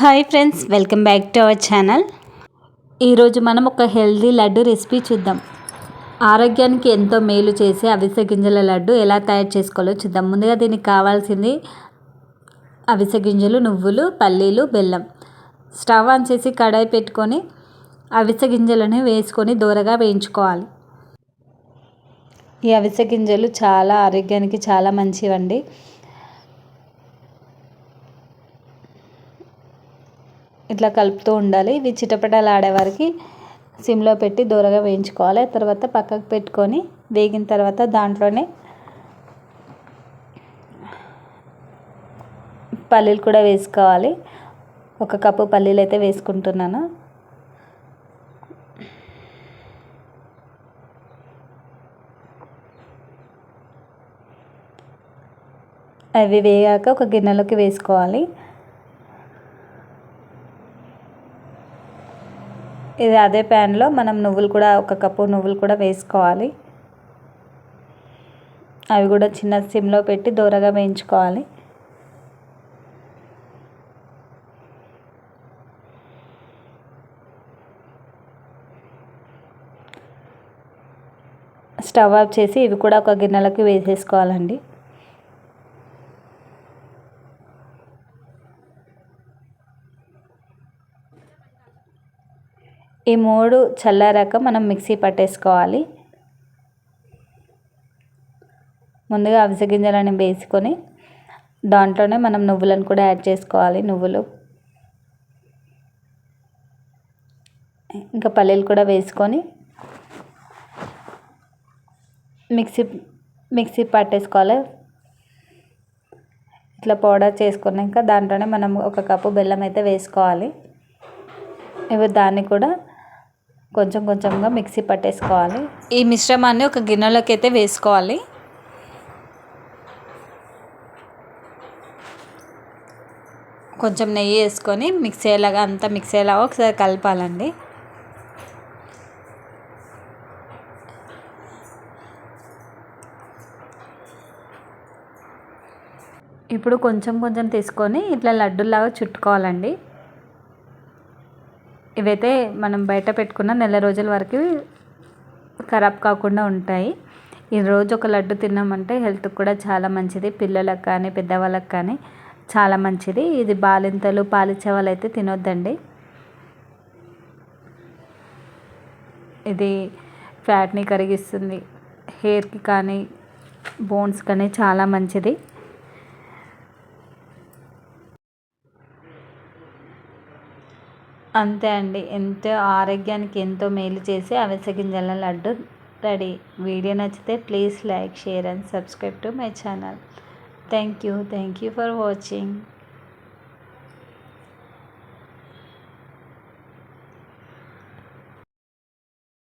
Hi friends welcome back to our channel. ఈరోజు మనం ఒక హెల్దీ లడ్డు రెసిపీ చూద్దాం. ఆరోగ్యానికి ఎంతో మేలు చేసే అవిసె గింజల లడ్డు ఎలా తయారు చేసుకోవాలో చూద్దాం. ముందుగా దీనికి కావాల్సింది అవిసె గింజలు నువ్వులు పల్లీలు బెల్లం. స్టవ్ ఆన్ చేసి కడాయి పెట్టుకొని అవిసె గింజలను వేసుకొని దూరగా వేయించుకోవాలి. ఈ అవిసె గింజలు చాలా ఆరోగ్యానికి చాలా మంచివండి. ఇట్లా కలుపుతూ ఉండాలి. ఇవి చిటపటలు ఆడేవారికి సిమ్లో పెట్టి దూరగా వేయించుకోవాలి. తర్వాత పక్కకు పెట్టుకొని వేగిన తర్వాత దాంట్లోనే పల్లీలు కూడా వేసుకోవాలి. ఒక కప్పు పల్లీలు అయితే వేసుకుంటున్నాను. అవి వేగాక ఒక గిన్నెలోకి వేసుకోవాలి. ఇది అదే ప్యాన్లో మనం నువ్వులు కూడా ఒక కప్పు నువ్వులు కూడా వేసుకోవాలి. అవి కూడా చిన్న సిమ్లో పెట్టి దూరగా వేయించుకోవాలి. స్టవ్ ఆఫ్ చేసి ఇవి కూడా ఒక గిన్నెలకి వేసేసుకోవాలండి. ఈ మూడు చల్లారాక మనం మిక్సీ పట్టేసుకోవాలి. ముందుగా అవిసె గింజలను వేసుకొని దాంట్లోనే మనం నువ్వులను కూడా యాడ్ చేసుకోవాలి. నువ్వులు. ఇంకా పల్లీలు కూడా వేసుకొని మిక్సీ మిక్సీ పట్టేసుకోవాలి. ఇట్లా పౌడర్ చేసుకున్నాక దాంట్లోనే మనం ఒక కప్పు బెల్లం అయితే వేసుకోవాలి. ఇవి దాన్ని కూడా కొంచెం కొంచెంగా మిక్సీ పట్టేసుకోవాలి. ఈ మిశ్రమాన్ని ఒక గిన్నెలోకి అయితే వేసుకోవాలి. కొంచెం నెయ్యి వేసుకొని మిక్స్ అయ్యేలాగా అంతా మిక్స్ అయ్యేలాగా ఒకసారి కలపాలండి. ఇప్పుడు కొంచెం కొంచెం తీసుకొని ఇట్లా లడ్డూలాగా చుట్టుకోవాలండి. ఇవైతే మనం బయట పెట్టుకున్న నెల రోజుల వరకు ఖరాబ్ కాకుండా ఉంటాయి. ఈ రోజు ఒక లడ్డు తిన్నామంటే హెల్త్కి కూడా చాలా మంచిది. పిల్లలకు కానీ పెద్దవాళ్ళకి కానీ చాలా మంచిది. ఇది బాలింతలు పాలిచ్చే వాళ్ళు అయితే తినొద్దండి. ఇది ఫ్యాట్ని కరిగిస్తుంది. హెయిర్కి కానీ బోన్స్ కానీ చాలా మంచిది. అంతే అండి. ఎంతో ఆరోగ్యానికి ఎంతో మేలు చేసి అవిసె గింజల లడ్డు రెడీ. వీడియో నచ్చితే please like share and subscribe to my channel. Thank you thank you for watching.